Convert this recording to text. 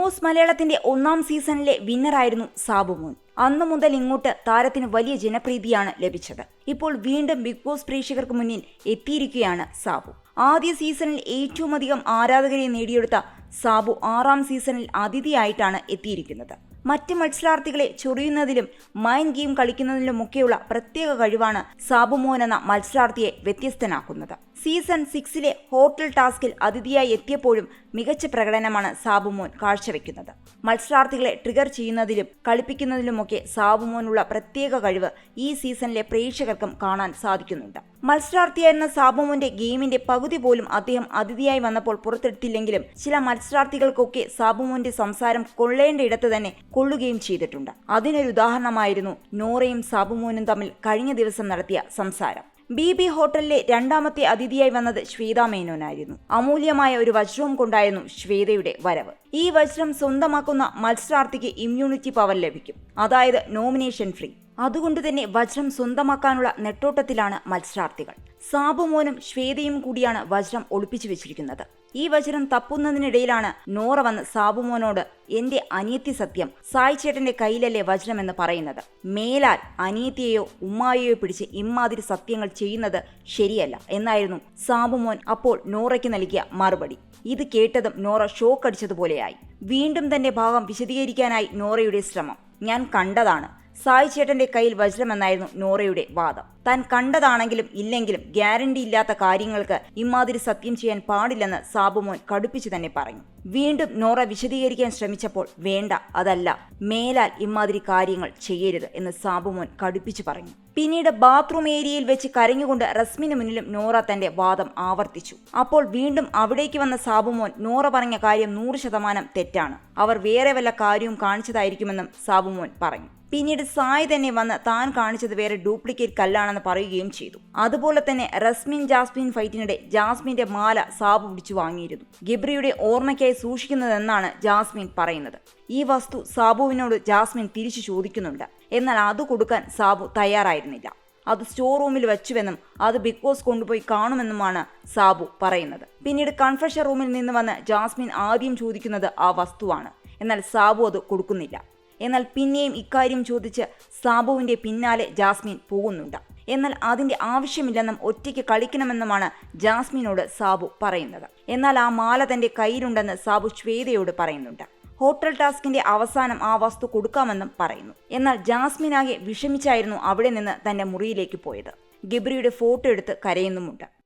Boss മലയാളത്തിന്റെ ഒന്നാം സീസണിലെ വിന്നറായിരുന്നു സാബുമോൻ അന്നു മുതൽ ഇങ്ങോട്ട് താരത്തിന് വലിയ ജനപ്രീതിയാണ് ലഭിച്ചത്. ഇപ്പോൾ വീണ്ടും ബിഗ് ബോസ് പ്രേക്ഷകർക്ക് മുന്നിൽ എത്തിയിരിക്കുകയാണ് സാബു. ആദ്യ സീസണിൽ ഏറ്റവും അധികം ആരാധകരെ നേടിയെടുത്ത സാബു ആറാം സീസണിൽ അതിഥിയായിട്ടാണ് എത്തിയിരിക്കുന്നത്. മറ്റ് മത്സരാർത്ഥികളെ ചൊറിയുന്നതിലും മൈൻഡ് ഗെയിം കളിക്കുന്നതിലുമൊക്കെയുള്ള പ്രത്യേക കഴിവാണ് സാബുമോൻ എന്ന മത്സരാർത്ഥിയെ വ്യത്യസ്തനാക്കുന്നത്. സീസൺ സിക്സിലെ ഹോട്ടൽ ടാസ്കിൽ അതിഥിയായി എത്തിയപ്പോഴും മികച്ച പ്രകടനമാണ് സാബുമോൻ കാഴ്ചവെക്കുന്നത്. മത്സരാർത്ഥികളെ ട്രിഗർ ചെയ്യുന്നതിലും കളിപ്പിക്കുന്നതിലുമൊക്കെ സാബുമോനുള്ള പ്രത്യേക കഴിവ് ഈ സീസണിലെ പ്രേക്ഷകർക്കും കാണാൻ സാധിക്കുന്നുണ്ട്. മത്സരാർത്ഥിയായിരുന്ന സാബുമോന്റെ ഗെയിമിന്റെ പകുതി പോലും അദ്ദേഹം അതിഥിയായി വന്നപ്പോൾ പുറത്തെടുത്തില്ലെങ്കിലും ചില മത്സരാർത്ഥികൾക്കൊക്കെ സാബുമോന്റെ സംസാരം കൊള്ളേണ്ട ഇടത്ത് തന്നെ കൊള്ളുകയും ചെയ്തിട്ടുണ്ട്. അതിനൊരു ഉദാഹരണമായിരുന്നു നോറയും സാബുമോനും തമ്മിൽ കഴിഞ്ഞ ദിവസം നടത്തിയ സംസാരം. ബി ബി ഹോട്ടലിലെ രണ്ടാമത്തെ അതിഥിയായി വന്നത് ശ്വേതാ മേനോനായിരുന്നു. അമൂല്യമായ ഒരു വജ്രവും കൊണ്ടായിരുന്നു ശ്വേതയുടെ വരവ്. ഈ വജ്രം സ്വന്തമാക്കുന്ന മത്സരാർത്ഥിക്ക് ഇമ്മ്യൂണിറ്റി പവർ ലഭിക്കും. അതായത് നോമിനേഷൻ ഫ്രീ. അതുകൊണ്ട് തന്നെ വജ്രം സ്വന്തമാക്കാനുള്ള നെട്ടോട്ടത്തിലാണ് മത്സരാർത്ഥികൾ. സാബുമോനും ശ്വേതയും കൂടിയാണ് വജ്രം ഒളിപ്പിച്ചു വെച്ചിരിക്കുന്നത്. ഈ വജ്രം തപ്പുന്നതിനിടയിലാണ് നോറ വന്ന് സാബുമോനോട് എന്റെ അനിയത്തി സത്യം സായി ചേട്ടന്റെ കയ്യിലല്ലേ വജ്രമെന്ന് പറയുന്നത്? മേലാൽ അനിയത്തിയെയോ ഉമ്മായെയോ പിടിച്ച് ഇമ്മാതിരി സത്യങ്ങൾ ചെയ്യുന്നത് ശരിയല്ല എന്നായിരുന്നു സാബുമോൻ അപ്പോൾ നോറയ്ക്ക് നൽകിയ മറുപടി. ഇത് കേട്ടതും നോറ ഷോക്ക് അടിച്ചതുപോലെയായി വീണ്ടും തന്റെ ഭാഗം വിശദീകരിക്കാനായി നോറയുടെ ശ്രമം. ഞാൻ കണ്ടതാണ്. സായി ചേട്ടന്റെ കയ്യിൽ വജ്രമെന്നായിരുന്നു നോറയുടെ വാദം. താൻ കണ്ടതാണെങ്കിലും ഇല്ലെങ്കിലും ഗ്യാരണ്ടി ഇല്ലാത്ത കാര്യങ്ങൾക്ക് ഇമാതിരി സത്യം ചെയ്യാൻ പാടില്ലെന്ന് സാബുമോൻ കടുപ്പിച്ചു തന്നെ പറഞ്ഞു. വീണ്ടും നോറ വിശദീകരിക്കാൻ ശ്രമിച്ചപ്പോൾ വേണ്ട അതല്ല മേലാൽ ഇമാതിരി കാര്യങ്ങൾ ചെയ്യരുത് എന്ന് സാബുമോൻ കടുപ്പിച്ചു പറഞ്ഞു. പിന്നീട് ബാത്റൂം ഏരിയയിൽ വെച്ച് കരഞ്ഞുകൊണ്ട് റസ്മിന് മുന്നിലും നോറ തന്റെ വാദം ആവർത്തിച്ചു. അപ്പോൾ വീണ്ടും അവിടേക്ക് വന്ന സാബുമോൻ നോറ പറഞ്ഞ കാര്യം നൂറ് ശതമാനം തെറ്റാണ്. അവർ വേറെ വല്ല കാര്യവും കാണിച്ചതായിരിക്കുമെന്നും സാബുമോൻ പറഞ്ഞു. പിന്നീട് സായ് തന്നെ വന്ന് താൻ കാണിച്ചത് വേറെ ഡ്യൂപ്ലിക്കേറ്റ് കല്ലാണെന്ന് പറയുകയും ചെയ്തു. അതുപോലെ തന്നെ റസ്മിൻ ജാസ്മിൻ ഫൈറ്റിനിടെ ജാസ്മിന്റെ മാല സാബ് പിടിച്ചു വാങ്ങിയിരുന്നു. ഗിബ്രിയുടെ ഓർമ്മയ്ക്കായി സൂക്ഷിക്കുന്നതെന്നാണ് ജാസ്മിൻ പറയുന്നത്. ഈ വസ്തു സാബുവിനോട് ജാസ്മിൻ തിരിച്ചു ചോദിക്കുന്നുണ്ട്. എന്നാൽ അത് കൊടുക്കാൻ സാബു തയ്യാറായിരുന്നില്ല. അത് സ്റ്റോർ റൂമിൽ വെച്ചുവെന്നും അത് ബിഗ് ബോസ് കൊണ്ടുപോയി കാണുമെന്നുമാണ് സാബു പറയുന്നത്. പിന്നീട് കൺഫഷൻ റൂമിൽ നിന്ന് വന്ന് ജാസ്മിൻ ആദ്യം ചോദിക്കുന്നത് ആ വസ്തുവാണ്. എന്നാൽ സാബു അത് കൊടുക്കുന്നില്ല. എന്നാൽ പിന്നെയും ഇക്കാര്യം ചോദിച്ച് സാബുവിന്റെ പിന്നാലെ ജാസ്മിൻ പോകുന്നുണ്ട്. എന്നാൽ അതിന്റെ ആവശ്യമില്ലെന്നും ഒറ്റയ്ക്ക് കളിക്കണമെന്നുമാണ് ജാസ്മിനോട് സാബു പറയുന്നത്. എന്നാൽ ആ മാല തന്റെ കയ്യിലുണ്ടെന്ന് സാബു ശ്വേതയോട് പറയുന്നുണ്ട്. ഹോട്ടൽ ടാസ്കിന്റെ അവസാനം ആ വസ്തു കൊടുക്കാമെന്നും പറയുന്നു. എന്നാൽ ജാസ്മിനാകെ വിഷമിച്ചായിരുന്നു അവിടെ നിന്ന് തന്റെ മുറിയിലേക്ക് പോയത്. ഗബ്രിയുടെ ഫോട്ടോ എടുത്ത് കരയുന്നുമുണ്ട്.